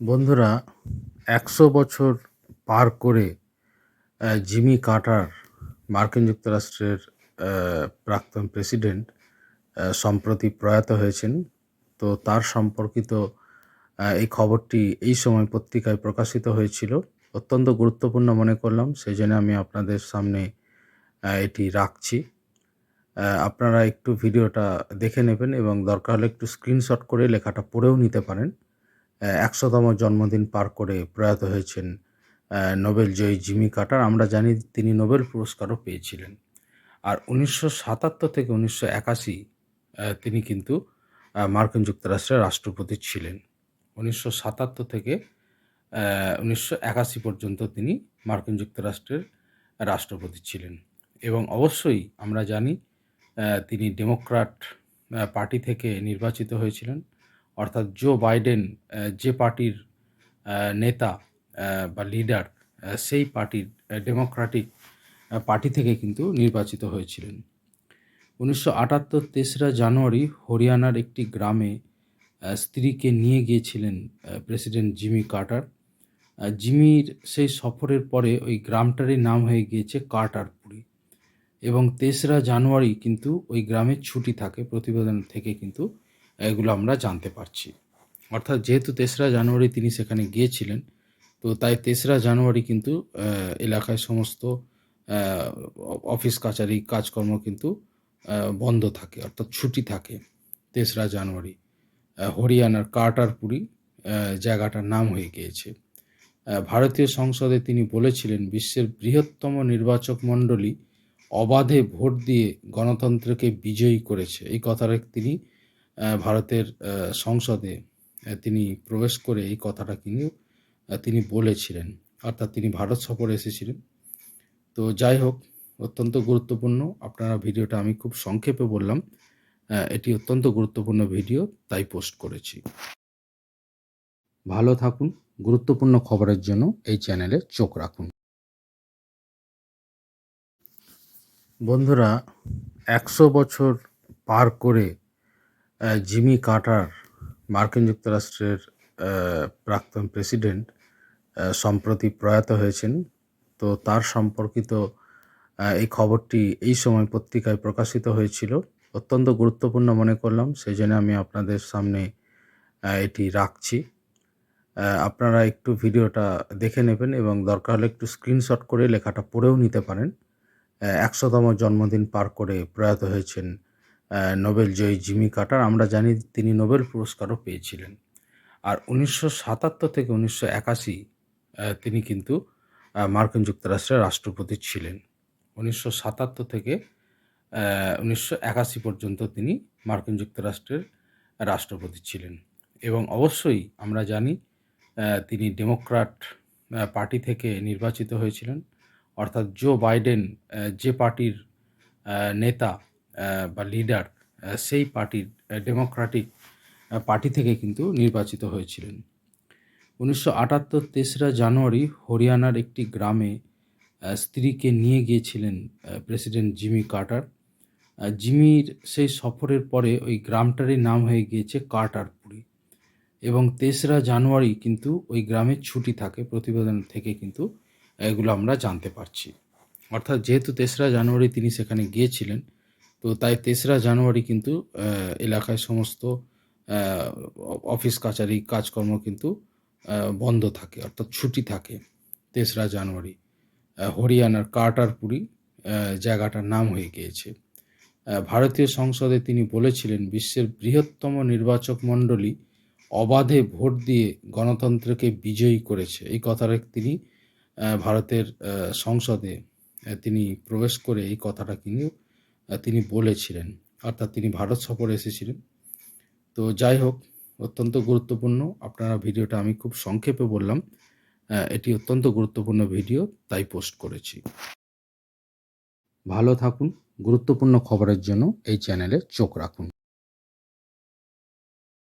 বন্ধুরা, একশো বছর পার করে জিমি কার্টার মার্কিন যুক্তরাষ্ট্রের প্রাক্তন প্রেসিডেন্ট সম্প্রতি প্রয়াত হয়েছেন। তো তার সম্পর্কিত এই খবরটি এই সময় পত্রিকায় প্রকাশিত হয়েছিল। অত্যন্ত গুরুত্বপূর্ণ মনে করলাম, সেই জন্য আমি আপনাদের সামনে এটি রাখছি। আপনারা একটু ভিডিওটা দেখে নেবেন এবং দরকার হলে একটু স্ক্রিনশট করে লেখাটা পড়েও নিতে পারেন। একশোতম জন্মদিন পার করে প্রয়াত হয়েছেন নোবেল জয়ী জিমি কাটার। আমরা জানি তিনি নোবেল পুরস্কারও পেয়েছিলেন। আর উনিশশো সাতাত্তর থেকে উনিশশো একাশি তিনি কিন্তু মার্কিন যুক্তরাষ্ট্রের রাষ্ট্রপতি ছিলেন। উনিশশো সাতাত্তর থেকে উনিশশো একাশি পর্যন্ত তিনি মার্কিন যুক্তরাষ্ট্রের রাষ্ট্রপতি ছিলেন। এবং অবশ্যই আমরা জানি তিনি ডেমোক্রাট পার্টি থেকে নির্বাচিত হয়েছিলেন। অর্থাৎ জো বাইডেন যে পার্টির নেতা বা লিডার সেই পার্টির ডেমোক্রেটিক পার্টি থেকে কিন্তু নির্বাচিত হয়েছিলেন। উনিশশো আটাত্তর তেসরা জানুয়ারি হরিয়ানার একটি গ্রামে স্ত্রীকে নিয়ে গিয়েছিলেন প্রেসিডেন্ট জিমি কার্টার জিমির সেই সফরের পরে ওই গ্রামটারই নাম হয়ে গিয়েছে কার্টারপুরি এবং তেসরা জানুয়ারি কিন্তু ওই গ্রামে ছুটি থাকে, প্রতিবেদন থেকে কিন্তু এগুলো আমরা জানতে পারছি। অর্থাৎ যেহেতু তেসরা জানুয়ারি তিনি সেখানে গিয়েছিলেন তো তাই তেসরা জানুয়ারি কিন্তু এলাকায় সমস্ত অফিস কাচারি কাজকর্ম কিন্তু বন্ধ থাকে অর্থাৎ ছুটি থাকে তেসরা জানুয়ারি। হরিয়ানার কার্টারপুরি আহ, জায়গাটার নাম হয়ে গিয়েছে। ভারতীয় সংসদে তিনি বলেছিলেন বিশ্বের বৃহত্তম নির্বাচক মণ্ডলী অবাধে ভোট দিয়ে গণতন্ত্রকে বিজয়ী করেছে। এই কথাটা তিনি ভারতের সংসদে তিনি প্রবেশ করে এই কথাটা কিন্তু তিনি বলেছিলেন। অর্থাৎ তিনি ভারত সফরে এসেছিলেন। তো যাই হোক, অত্যন্ত গুরুত্বপূর্ণ। আপনারা ভিডিওটা আমি খুব সংক্ষেপে বললাম। এটি অত্যন্ত গুরুত্বপূর্ণ ভিডিও, তাই পোস্ট করেছি। ভালো থাকুন, গুরুত্বপূর্ণ খবরের জন্য এই চ্যানেলে চোখ রাখুন। বন্ধুরা, একশো বছর পার করে জিমি কার্টার মার্কিন যুক্তরাষ্ট্রের প্রাক্তন প্রেসিডেন্ট সম্প্রতি প্রয়াত হয়েছেন। তো তার সম্পর্কিত এই খবরটি এই সময় পত্রিকায় প্রকাশিত হয়েছিল। অত্যন্ত গুরুত্বপূর্ণ মনে করলাম সেই জন্য আমি আপনাদের সামনে এটি রাখছি। আপনারা একটু ভিডিওটা দেখে নেবেন এবং দরকার হলে একটু স্ক্রিনশট করে লেখাটা পড়েও নিতে পারেন। একশোতম জন্মদিন পার করে প্রয়াত হয়েছেন নোবেল জয়ী জিমি কাটার। আমরা জানি তিনি নোবেল পুরস্কারও পেয়েছিলেন। আর উনিশশো সাতাত্তর থেকে উনিশশো একাশি তিনি কিন্তু মার্কিন যুক্তরাষ্ট্রের রাষ্ট্রপতি ছিলেন। উনিশশো সাতাত্তর থেকে উনিশশো একাশি পর্যন্ত তিনি মার্কিন যুক্তরাষ্ট্রের রাষ্ট্রপতি ছিলেন। এবং অবশ্যই আমরা জানি তিনি ডেমোক্র্যাট আহ, পার্টি থেকে নির্বাচিত হয়েছিলেন। অর্থাৎ জো বাইডেন যে পার্টির নেতা বা লিডার সেই পার্টির ডেমোক্রেটিক পার্টি থেকে কিন্তু নির্বাচিত হয়েছিলেন। উনিশশো আটাত্তর তেসরা জানুয়ারি হরিয়ানার একটি গ্রামে স্ত্রীকে নিয়ে গিয়েছিলেন প্রেসিডেন্ট জিমি কার্টার। জিমির সেই সফরের পরে ওই গ্রামটারই নাম হয়ে গিয়েছে কার্টারপুরি। এবং তেসরা জানুয়ারি কিন্তু ওই গ্রামে ছুটি থাকে, প্রতিবেদন থেকে কিন্তু এগুলো আমরা জানতে পারছি। অর্থাৎ যেহেতু তেসরা জানুয়ারি তিনি সেখানে গিয়েছিলেন তো তাই তেসরা জানুয়ারি কিন্তু এলাকায় সমস্ত অফিস কাচারি কাজকর্ম কিন্তু বন্ধ থাকে অর্থাৎ ছুটি থাকে তেসরা জানুয়ারি। হরিয়ানার কার্টারপুরি আহ, জায়গাটার নাম হয়ে গিয়েছে। ভারতীয় সংসদে তিনি বলেছিলেন বিশ্বের বৃহত্তম নির্বাচক মণ্ডলী অবাধে ভোট দিয়ে গণতন্ত্রকে বিজয়ী করেছে। এই কথাটা তিনি ভারতের সংসদে তিনি প্রবেশ করে এই কথাটা কিন্তু তিনি বলেছিলেন, অর্থাৎ তিনি ভারত সফরে এসেছিলেন। তো যাই হোক, অত্যন্ত গুরুত্বপূর্ণ। আপনারা ভিডিওটা আমি খুব সংক্ষেপে বললাম। এটি অত্যন্ত গুরুত্বপূর্ণ ভিডিও, তাই পোস্ট করেছি। ভালো থাকুন। গুরুত্বপূর্ণ খবরের জন্য এই চ্যানেলে চোখ রাখুন।